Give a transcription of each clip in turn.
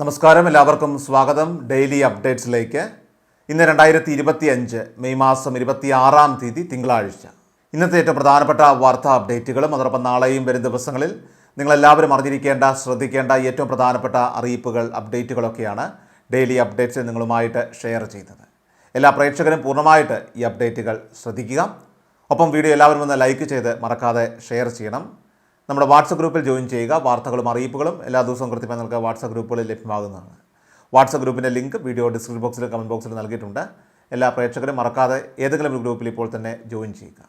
നമസ്കാരം എല്ലാവർക്കും സ്വാഗതം. ഡെയിലി അപ്ഡേറ്റ്സിലേക്ക്. ഇന്ന് രണ്ടായിരത്തി ഇരുപത്തി അഞ്ച് മെയ് മാസം ഇരുപത്തി ആറാം തീയതി തിങ്കളാഴ്ച. ഇന്നത്തെ ഏറ്റവും പ്രധാനപ്പെട്ട വാർത്താ അപ്ഡേറ്റുകളും അതോടൊപ്പം നാളെയും വരും ദിവസങ്ങളിൽ നിങ്ങളെല്ലാവരും അറിഞ്ഞിരിക്കേണ്ട ശ്രദ്ധിക്കേണ്ട ഏറ്റവും പ്രധാനപ്പെട്ട അറിയിപ്പുകൾ അപ്ഡേറ്റുകളൊക്കെയാണ് ഡെയിലി അപ്ഡേറ്റ്സ് നിങ്ങളുമായിട്ട് ഷെയർ ചെയ്യുന്നത് എല്ലാ പ്രേക്ഷകരും പൂർണമായിട്ട് ഈ അപ്ഡേറ്റുകൾ ശ്രദ്ധിക്കുക. ഒപ്പം വീഡിയോ എല്ലാവരും ഒന്ന് ലൈക്ക് ചെയ്ത് മറക്കാതെ ഷെയർ ചെയ്യണം. നമ്മുടെ വാട്സപ്പ് ഗ്രൂപ്പിൽ ജോയിൻ ചെയ്യുക. വാർത്തകളും അറിയിപ്പുകളും എല്ലാ ദിവസവും കൃത്യമായി നിങ്ങൾക്ക് വാട്സപ്പ് ഗ്രൂപ്പുകളിൽ ലഭ്യമാകുന്നതാണ്. വാട്സപ്പ് ഗ്രൂപ്പിന്റെ ലിങ്ക് വീഡിയോ ഡിസ്ക്രിപ്ഷൻ ബോക്സിലും കമന്റ് ബോക്സിലും നൽകിയിട്ടുണ്ട്. എല്ലാ പ്രേക്ഷകരും മറക്കാതെ ഏതെങ്കിലും ഒരു ഗ്രൂപ്പിൽ ഇപ്പോൾ തന്നെ ജോയിൻ ചെയ്യുക.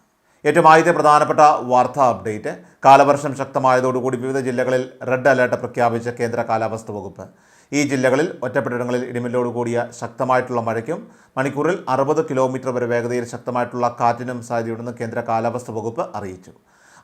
ഏറ്റവും ആദ്യത്തെ പ്രധാനപ്പെട്ട വാർത്താ അപ്ഡേറ്റ്. കാലവർഷം ശക്തമായതോടുകൂടി വിവിധ ജില്ലകളിൽ റെഡ് അലേർട്ട് പ്രഖ്യാപിച്ച കേന്ദ്ര കാലാവസ്ഥ വകുപ്പ്. ഈ ജില്ലകളിൽ ഒറ്റപ്പെട്ടിടങ്ങളിൽ ഇടിമിന്നലോട് കൂടിയ ശക്തമായിട്ടുള്ള മഴയ്ക്കും മണിക്കൂറിൽ അറുപത് കിലോമീറ്റർ വരെ വേഗതയിൽ ശക്തമായിട്ടുള്ള കാറ്റിനും സാധ്യതയുണ്ടെന്ന് കേന്ദ്ര കാലാവസ്ഥ വകുപ്പ് അറിയിച്ചു.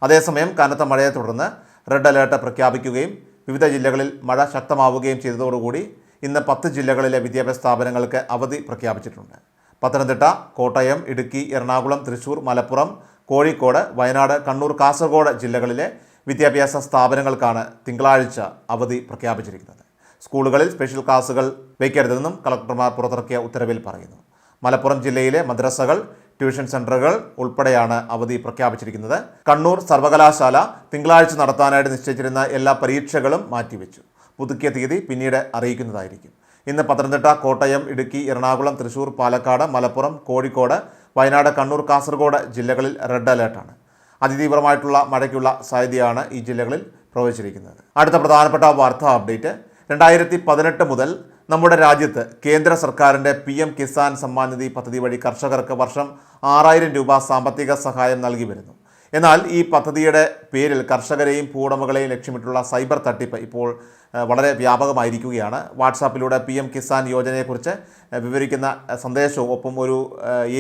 അതേസമയം കനത്ത മഴയെ തുടർന്ന് റെഡ് അലേർട്ട് പ്രഖ്യാപിക്കുകയും വിവിധ ജില്ലകളിൽ മഴ ശക്തമാവുകയും ചെയ്തതോടുകൂടി ഇന്ന് പത്ത് ജില്ലകളിലെ വിദ്യാഭ്യാസ സ്ഥാപനങ്ങൾക്ക് അവധി പ്രഖ്യാപിച്ചിട്ടുണ്ട്. പത്തനംതിട്ട കോട്ടയം ഇടുക്കി എറണാകുളം തൃശൂർ മലപ്പുറം കോഴിക്കോട് വയനാട് കണ്ണൂർ കാസർഗോഡ് ജില്ലകളിലെ വിദ്യാഭ്യാസ സ്ഥാപനങ്ങൾക്കാണ് തിങ്കളാഴ്ച അവധി പ്രഖ്യാപിച്ചിരിക്കുന്നത്. സ്കൂളുകളിൽ സ്പെഷ്യൽ ക്ലാസുകൾ വയ്ക്കരുതെന്നും കളക്ടർമാർ പുറത്തിറക്കിയ ഉത്തരവിൽ പറയുന്നു. മലപ്പുറം ജില്ലയിലെ മദ്രസകൾ ട്യൂഷൻ സെന്ററുകൾ ഉൾപ്പെടെയാണ് അവധി പ്രഖ്യാപിച്ചിരിക്കുന്നത്. കണ്ണൂർ സർവകലാശാല തിങ്കളാഴ്ച നടത്താനായിട്ട് നിശ്ചയിച്ചിരുന്ന എല്ലാ പരീക്ഷകളും മാറ്റിവെച്ചു. പുതുക്കിയ തീയതി പിന്നീട് അറിയിക്കുന്നതായിരിക്കും. ഇന്ന് പത്തനംതിട്ട കോട്ടയം ഇടുക്കി എറണാകുളം തൃശൂർ പാലക്കാട് മലപ്പുറം കോഴിക്കോട് വയനാട് കണ്ണൂർ കാസർഗോഡ് ജില്ലകളിൽ റെഡ് അലേർട്ടാണ്. അതിതീവ്രമായിട്ടുള്ള മഴയ്ക്കുള്ള സാധ്യതയാണ് ഈ ജില്ലകളിൽ പ്രവചിച്ചിരിക്കുന്നത് അടുത്ത പ്രധാനപ്പെട്ട വാർത്താ അപ്ഡേറ്റ്. രണ്ടായിരത്തി പതിനെട്ട് മുതൽ നമ്മുടെ രാജ്യത്ത് കേന്ദ്ര സർക്കാരിന്റെ പി എം കിസാൻ സമ്മാൻ നിധി പദ്ധതി വഴി കർഷകർക്ക് വർഷം ആറായിരം രൂപ സാമ്പത്തിക സഹായം നൽകി വരുന്നു. എന്നാൽ ഈ പദ്ധതിയുടെ പേരിൽ കർഷകരെയും ഭൂവുടമകളെയും ലക്ഷ്യമിട്ടുള്ള സൈബർ തട്ടിപ്പ് ഇപ്പോൾ വളരെ വ്യാപകമായിരിക്കുകയാണ്. വാട്സാപ്പിലൂടെ പി എം കിസാൻ യോജനയെക്കുറിച്ച് വിവരിക്കുന്ന സന്ദേശവും ഒപ്പം ഒരു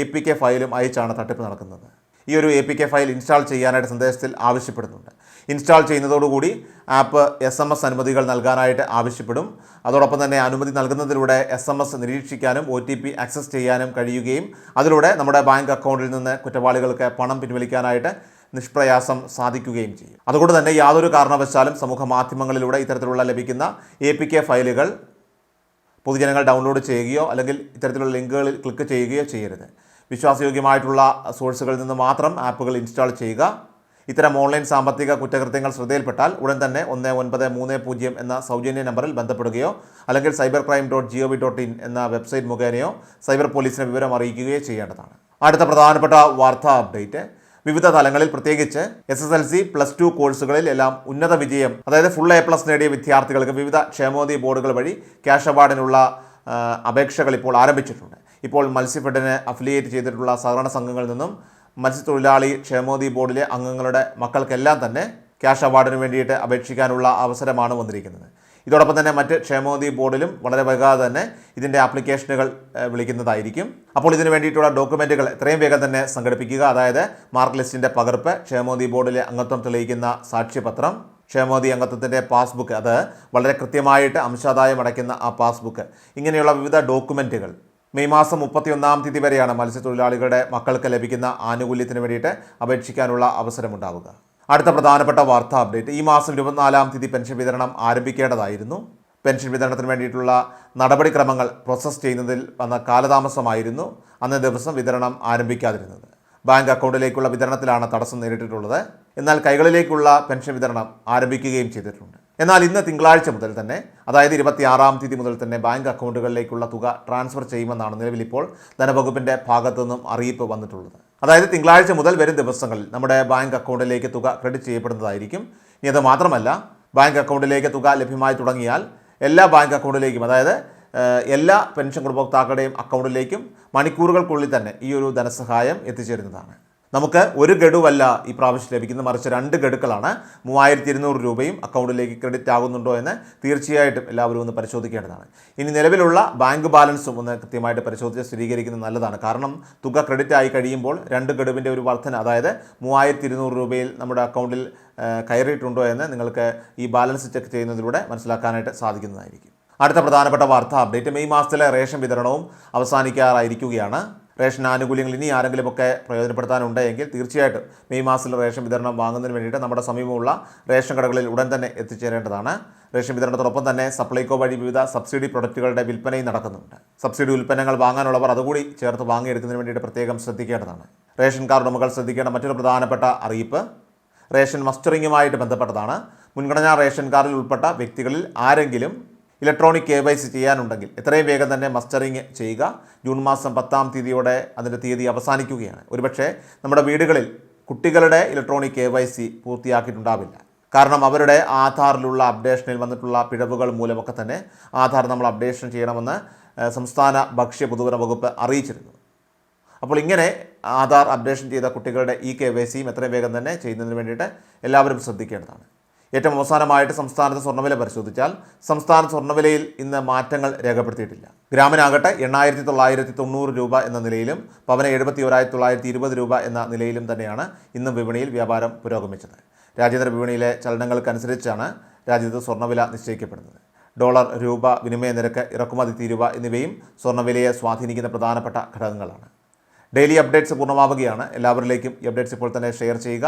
എ പി കെ ഫയലും അയച്ചാണ് തട്ടിപ്പ് നടക്കുന്നത്. ഈ ഒരു A P K file install ചെയ്യാനായിട്ട് സന്ദേശത്തിൽ ആവശ്യപ്പെടുന്നുണ്ട്. ഇൻസ്റ്റാൾ ചെയ്യുന്നതോടുകൂടി ആപ്പ് എസ് എം എസ് അനുമതികൾ നൽകാനായിട്ട് ആവശ്യപ്പെടും. അതോടൊപ്പം തന്നെ അനുമതി നൽകുന്നതിലൂടെ എസ് എം എസ് നിരീക്ഷിക്കാനും ഒ ടി പി ആക്സസ് ചെയ്യാനും കഴിയുകയും അതിലൂടെ നമ്മുടെ ബാങ്ക് അക്കൗണ്ടിൽ നിന്ന് കുറ്റവാളികൾക്ക് പണം പിൻവലിക്കാനായിട്ട് നിഷ്പ്രയാസം സാധിക്കുകയും ചെയ്യും. അതുകൊണ്ട് തന്നെ യാതൊരു കാരണവശാലും സമൂഹ മാധ്യമങ്ങളിലൂടെ ഇത്തരത്തിലുള്ള ലഭിക്കുന്ന എ പി കെ ഫയലുകൾ പൊതുജനങ്ങൾ ഡൗൺലോഡ് ചെയ്യുകയോ അല്ലെങ്കിൽ ഇത്തരത്തിലുള്ള ലിങ്കുകളിൽ ക്ലിക്ക് ചെയ്യുകയോ ചെയ്യരുത്. വിശ്വാസയോഗ്യമായിട്ടുള്ള സോഴ്സുകളിൽ നിന്ന് മാത്രം ആപ്പുകൾ ഇൻസ്റ്റാൾ ചെയ്യുക. ഇത്തരം ഓൺലൈൻ സാമ്പത്തിക കുറ്റകൃത്യങ്ങൾ ശ്രദ്ധയിൽപ്പെട്ടാൽ ഉടൻ തന്നെ ഒന്ന് ഒൻപത് മൂന്ന് പൂജ്യം എന്ന സൗജന്യ നമ്പറിൽ ബന്ധപ്പെടുകയോ അല്ലെങ്കിൽ cyber crime dot G O V dot in എന്ന വെബ്സൈറ്റ് മുഖേനയോ സൈബർ പോലീസിനെ വിവരം അറിയിക്കുകയോ ചെയ്യേണ്ടതാണ്. അടുത്ത പ്രധാനപ്പെട്ട വാർത്താ അപ്ഡേറ്റ്. വിവിധ തലങ്ങളിൽ പ്രത്യേകിച്ച് S S L C plus two കോഴ്സുകളിൽ എല്ലാം ഉന്നത വിജയം അതായത് ഫുൾ എ പ്ലസ് നേടിയ വിദ്യാർത്ഥികൾക്ക് വിവിധ ക്ഷേമോദി ബോർഡുകൾ വഴി ക്യാഷ് അവാർഡിനുള്ള അപേക്ഷകൾ ഇപ്പോൾ ആരംഭിച്ചിട്ടുണ്ട്. ഇപ്പോൾ മത്സ്യഫെഡിന് അഫിലിയേറ്റ് ചെയ്തിട്ടുള്ള സഹകരണ സംഘങ്ങളിൽ നിന്നും മത്സ്യത്തൊഴിലാളി ക്ഷേമോദി ബോർഡിലെ അംഗങ്ങളുടെ മക്കൾക്കെല്ലാം തന്നെ ക്യാഷ് അവാർഡിന് വേണ്ടിയിട്ട് അപേക്ഷിക്കാനുള്ള അവസരമാണ് വന്നിരിക്കുന്നത്. ഇതോടൊപ്പം തന്നെ മറ്റ് ക്ഷേമോദി ബോർഡിലും വളരെ വൈകാതെ തന്നെ ഇതിന്റെ ആപ്ലിക്കേഷനുകൾ വിളിക്കുന്നതായിരിക്കും. അപ്പോൾ ഇതിന് വേണ്ടിയിട്ടുള്ള ഡോക്യുമെന്റുകൾ എത്രയും വേഗം തന്നെ സംഘടിപ്പിക്കുക. അതായത് മാർക്ക് ലിസ്റ്റിന്റെ പകർപ്പ് ക്ഷേമോദി ബോർഡിലെ അംഗത്വം തെളിയിക്കുന്ന സാക്ഷ്യപത്രം ക്ഷേമോദി അംഗത്വത്തിന്റെ പാസ്ബുക്ക് അത് വളരെ കൃത്യമായിട്ട് അംശാദായം അടയ്ക്കുന്ന ആ പാസ്ബുക്ക് ഇങ്ങനെയുള്ള വിവിധ ഡോക്യുമെന്റുകൾ മെയ് മാസം മുപ്പത്തിയൊന്നാം തീയതി വരെയാണ് മത്സ്യത്തൊഴിലാളികളുടെ മക്കൾക്ക് ലഭിക്കുന്ന ആനുകൂല്യത്തിന് വേണ്ടിയിട്ട് അപേക്ഷിക്കാനുള്ള അവസരമുണ്ടാവുക. അടുത്ത പ്രധാനപ്പെട്ട വാർത്താ അപ്ഡേറ്റ്. ഈ മാസം ഇരുപത്തിനാലാം തീയതി പെൻഷൻ വിതരണം ആരംഭിക്കേണ്ടതായിരുന്നു. പെൻഷൻ വിതരണത്തിന് വേണ്ടിയിട്ടുള്ള നടപടിക്രമങ്ങൾ പ്രോസസ്സ് ചെയ്യുന്നതിൽ വന്ന കാലതാമസമായിരുന്നു. അന്നേ ദിവസം വിതരണം ആരംഭിക്കാതിരുന്നത്. ബാങ്ക് അക്കൗണ്ടിലേക്കുള്ള വിതരണത്തിലാണ് തടസ്സം നേരിട്ടിട്ടുള്ളത്. എന്നാൽ കൈകളിലേക്കുള്ള പെൻഷൻ വിതരണം ആരംഭിക്കുകയും ചെയ്തിട്ടുണ്ട്. എന്നാൽ ഇന്ന് തിങ്കളാഴ്ച മുതൽ തന്നെ അതായത് ഇരുപത്തിയാറാം തീയതി മുതൽ തന്നെ ബാങ്ക് അക്കൗണ്ടുകളിലേക്കുള്ള തുക ട്രാൻസ്ഫർ ചെയ്യുമെന്നാണ് നിലവിലിപ്പോൾ ധനവകുപ്പിന്റെ ഭാഗത്തു നിന്നും അറിയിപ്പ് വന്നിട്ടുള്ളത്. അതായത് തിങ്കളാഴ്ച മുതൽ വരും ദിവസങ്ങളിൽ നമ്മുടെ ബാങ്ക് അക്കൗണ്ടിലേക്ക് തുക ക്രെഡിറ്റ് ചെയ്യപ്പെടുന്നതായിരിക്കും. ഇനി അത് മാത്രമല്ല ബാങ്ക് അക്കൗണ്ടിലേക്ക് തുക ലഭ്യമായി തുടങ്ങിയാൽ എല്ലാ ബാങ്ക് അക്കൗണ്ടിലേക്കും അതായത് എല്ലാ പെൻഷൻ ഗുണഭോക്താക്കളുടെയും അക്കൗണ്ടിലേക്കും മണിക്കൂറുകൾക്കുള്ളിൽ തന്നെ ഈ ഒരു ധനസഹായം എത്തിച്ചേരുന്നതാണ്. നമുക്ക് ഒരു ഗഡുവല്ല ഈ പ്രാവശ്യം ലഭിക്കുന്നത്. മറിച്ച് രണ്ട് ഗഡുക്കളാണ്. മൂവായിരത്തി ഇരുന്നൂറ് രൂപയും അക്കൗണ്ടിലേക്ക് ക്രെഡിറ്റ് ആകുന്നുണ്ടോ എന്ന് തീർച്ചയായിട്ടും എല്ലാവരും ഒന്ന് പരിശോധിക്കേണ്ടതാണ്. ഇനി നിലവിലുള്ള ബാങ്ക് ബാലൻസും ഒന്ന് കൃത്യമായിട്ട് പരിശോധിച്ച് സ്ഥിരീകരിക്കുന്നത് നല്ലതാണ്. കാരണം തുക ക്രെഡിറ്റ് ആയി കഴിയുമ്പോൾ രണ്ട് ഗഡുവിന്റെ ഒരു വർധന അതായത് മൂവായിരത്തി ഇരുന്നൂറ് രൂപയിൽ നമ്മുടെ അക്കൗണ്ടിൽ കയറിയിട്ടുണ്ടോ എന്ന് നിങ്ങൾക്ക് ഈ ബാലൻസ് ചെക്ക് ചെയ്യുന്നതിലൂടെ മനസ്സിലാക്കാനായിട്ട് സാധിക്കുന്നതായിരിക്കും. അടുത്ത പ്രധാനപ്പെട്ട വാർത്താ അപ്ഡേറ്റ്. മെയ് മാസത്തിലെ റേഷൻ വിതരണവും അവസാനിക്കാറായിരിക്കുകയാണ്. റേഷൻ ആനുകൂല്യങ്ങൾ ഇനി ആരെങ്കിലുമൊക്കെ പ്രയോജനപ്പെടുത്താനുണ്ടെങ്കിൽ തീർച്ചയായിട്ടും മെയ് മാസത്തിൽ റേഷൻ വിതരണം വാങ്ങുന്നതിന് വേണ്ടിയിട്ട് നമ്മുടെ സമീപമുള്ള റേഷൻ കടകളിൽ ഉടൻ തന്നെ എത്തിച്ചേരേണ്ടതാണ്. റേഷൻ വിതരണത്തോടൊപ്പം തന്നെ സപ്ലൈകോ വഴി വിവിധ സബ്സിഡി പ്രൊഡക്റ്റുകളുടെ വിൽപ്പനയും നടക്കുന്നുണ്ട്. സബ്സിഡി ഉൽപ്പന്നങ്ങൾ വാങ്ങാനുള്ളവർ അതുകൂടി ചേർത്ത് വാങ്ങിയെടുക്കുന്നതിന് വേണ്ടിയിട്ട് പ്രത്യേകം ശ്രദ്ധിക്കേണ്ടതാണ്. റേഷൻ കാർഡ് ഉടമകൾ ശ്രദ്ധിക്കേണ്ട മറ്റൊരു പ്രധാനപ്പെട്ട അറിയിപ്പ് റേഷൻ മസ്റ്ററിങ്ങുമായിട്ട് ബന്ധപ്പെട്ടതാണ്. മുൻഗണനാ റേഷൻ കാർഡിൽ ഉൾപ്പെട്ട വ്യക്തികളിൽ ആരെങ്കിലും ഇലക്ട്രോണിക് കെ വൈ സി ചെയ്യാനുണ്ടെങ്കിൽ എത്രയും വേഗം തന്നെ മസ്റ്ററിങ് ചെയ്യുക. ജൂൺ മാസം പത്താം തീയതിയോടെ അതിന്റെ തീയതി അവസാനിക്കുകയാണ്. ഒരുപക്ഷേ നമ്മുടെ വീടുകളിൽ കുട്ടികളുടെ ഇലക്ട്രോണിക് കെ വൈ സി പൂർത്തിയാക്കിയിട്ടുണ്ടാവില്ല. കാരണം അവരുടെ ആധാറിലുള്ള അപ്ഡേഷനിൽ വന്നിട്ടുള്ള പിഴവുകൾ മൂലമൊക്കെ തന്നെ ആധാർ നമ്മൾ അപ്ഡേഷൻ ചെയ്യണമെന്ന് സംസ്ഥാന ഭക്ഷ്യ പൊതുവന വകുപ്പ് അറിയിച്ചിരുന്നു. അപ്പോൾ ഇങ്ങനെ ആധാർ അപ്ഡേഷൻ ചെയ്ത കുട്ടികളുടെ ഈ കെ വൈ സിയും എത്രയും വേഗം തന്നെ ചെയ്യുന്നതിന് വേണ്ടിയിട്ട് എല്ലാവരും ശ്രദ്ധിക്കേണ്ടതാണ്. ഏറ്റവും അവസാനമായിട്ട് സംസ്ഥാനത്ത് സ്വർണവില പരിശോധിച്ചാൽ സംസ്ഥാന സ്വർണവിലയിൽ ഇന്ന് മാറ്റങ്ങൾ രേഖപ്പെടുത്തിയിട്ടില്ല. ഗ്രാമിനാകട്ടെ എണ്ണായിരത്തി തൊള്ളായിരത്തി തൊണ്ണൂറ് രൂപ എന്ന നിലയിലും പവന എഴുപത്തി ഒരായിരത്തി തൊള്ളായിരത്തി ഇരുപത് രൂപ എന്ന നിലയിലും തന്നെയാണ് ഇന്ന് വിപണിയിൽ വ്യാപാരം പുരോഗമിച്ചത്. രാജ്യാന്തര വിപണിയിലെ ചലനങ്ങൾക്കനുസരിച്ചാണ് രാജ്യത്ത് സ്വർണവില നിശ്ചയിക്കപ്പെടുന്നത്. ഡോളർ രൂപ വിനിമയ നിരക്ക് ഇറക്കുമതി തീരുവ എന്നിവയും സ്വർണവിലയെ സ്വാധീനിക്കുന്ന പ്രധാനപ്പെട്ട ഘടകങ്ങളാണ്. ഡെയിലി അപ്ഡേറ്റ്സ് പൂർണമാവുകയാണ്. എല്ലാവരിലേക്കും ഈ അപ്ഡേറ്റ്സ് ഇപ്പോൾ തന്നെ ഷെയർ ചെയ്യുക.